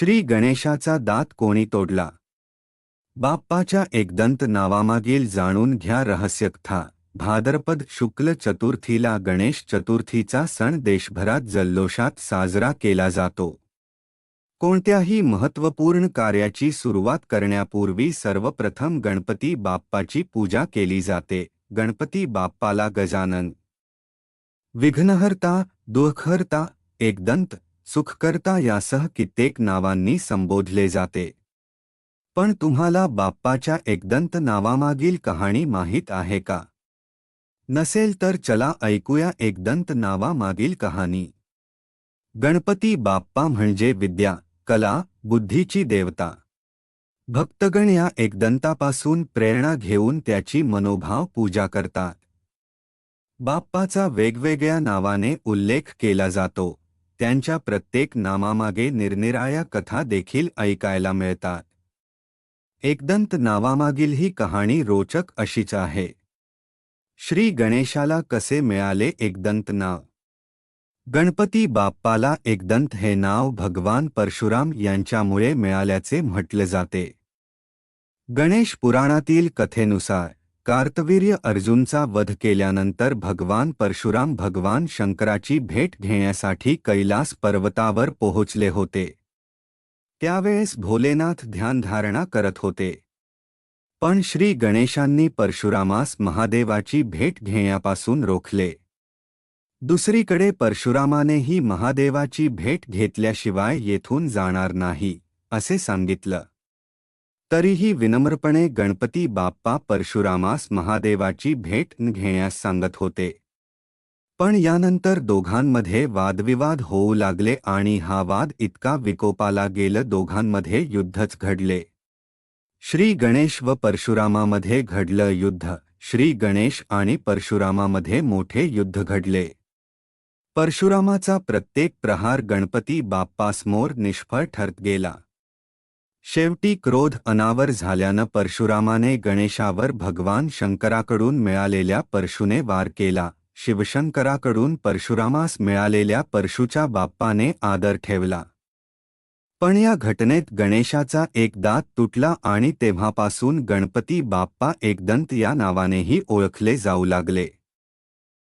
श्री गणेशाचा दात कोणी तोडला? बाप्पाच्या एकदंत नावामागील जाणून घ्या रहस्यकथा. भाद्रपद शुक्ल चतुर्थीला गणेश चतुर्थीचा सण देशभरात जल्लोषात साजरा केला जातो. कोणत्याही महत्त्वपूर्ण कार्याची सुरुवात करण्यापूर्वी सर्वप्रथम गणपती बाप्पाची पूजा केली जाते. गणपती बाप्पाला गजानन. विघ्नहर्ता दुःखहर्ता एकदंत सुखकर्ता यासह कित्येक नावांनी संबोधले जाते. पण तुम्हाला बाप्पाच्या एकदंत नावामागील कहाणी माहीत आहे का? नसेल तर चला ऐकूया एकदंत नावामागील कहाणी. गणपती बाप्पा म्हणजे विद्या कला बुद्धीची देवता. भक्तगण या एकदंतापासून प्रेरणा घेऊन त्याची मनोभाव पूजा करतात. बाप्पाचा वेगवेगळ्या नावाने उल्लेख केला जातो. त्यांच्या प्रत्येक नामामागे निरनिराळ्या कथा देखील ऐकायला मिळतात. एकदंत नावामागील ही कहाणी रोचक अशीच आहे. श्री गणेशाला कसे मिळाले एकदंत नाव? गणपती बाप्पाला एकदंत हे नाव भगवान परशुराम यांच्यामुळे मिळाल्याचे म्हटले जाते. गणेश पुराणातील कथेनुसार कार्तवीर्य अर्जुनचा वध केल्यानंतर भगवान परशुराम भगवान शंकराची भेट घेण्यासाठी कैलास पर्वतावर पोहोचले होते. त्यावेळेस भोलेनाथ ध्यानधारणा करत होते. पण श्री गणेशांनी परशुरामास महादेवाची भेट घेण्यापासून रोखले. दुसरीकडे परशुरामानेही महादेवाची भेट घेतल्याशिवाय येथून जाणार नाही असे सांगितलं. तरीही विनम्रपणे गणपती बाप्पा परशुरामास महादेवाची भेट घेण्यास सांगत होते. पण यानंतर दोघांमध्ये वादविवाद होऊ लागले आणि हा वाद इतका विकोपाला गेलं दोघांमध्ये युद्धच घडले. श्री गणेश व परशुरामामध्ये घडलं युद्ध. श्री गणेश आणि परशुरामामध्ये मोठे युद्ध घडले. परशुरामाचा प्रत्येक प्रहार गणपती बाप्पासमोर निष्फळ ठरत गेला. शेवटी क्रोध अनावर झाल्यानं परशुरामाने गणेशावर भगवान शंकराकडून मिळालेल्या परशुने वार केला. शिवशंकराकडून परशुरामास मिळालेल्या परशुच्या बाप्पाने आदर ठेवला. पण या घटनेत गणेशाचा एक दात तुटला आणि तेव्हापासून गणपती बाप्पा एकदंत या नावानेही ओळखले जाऊ लागले.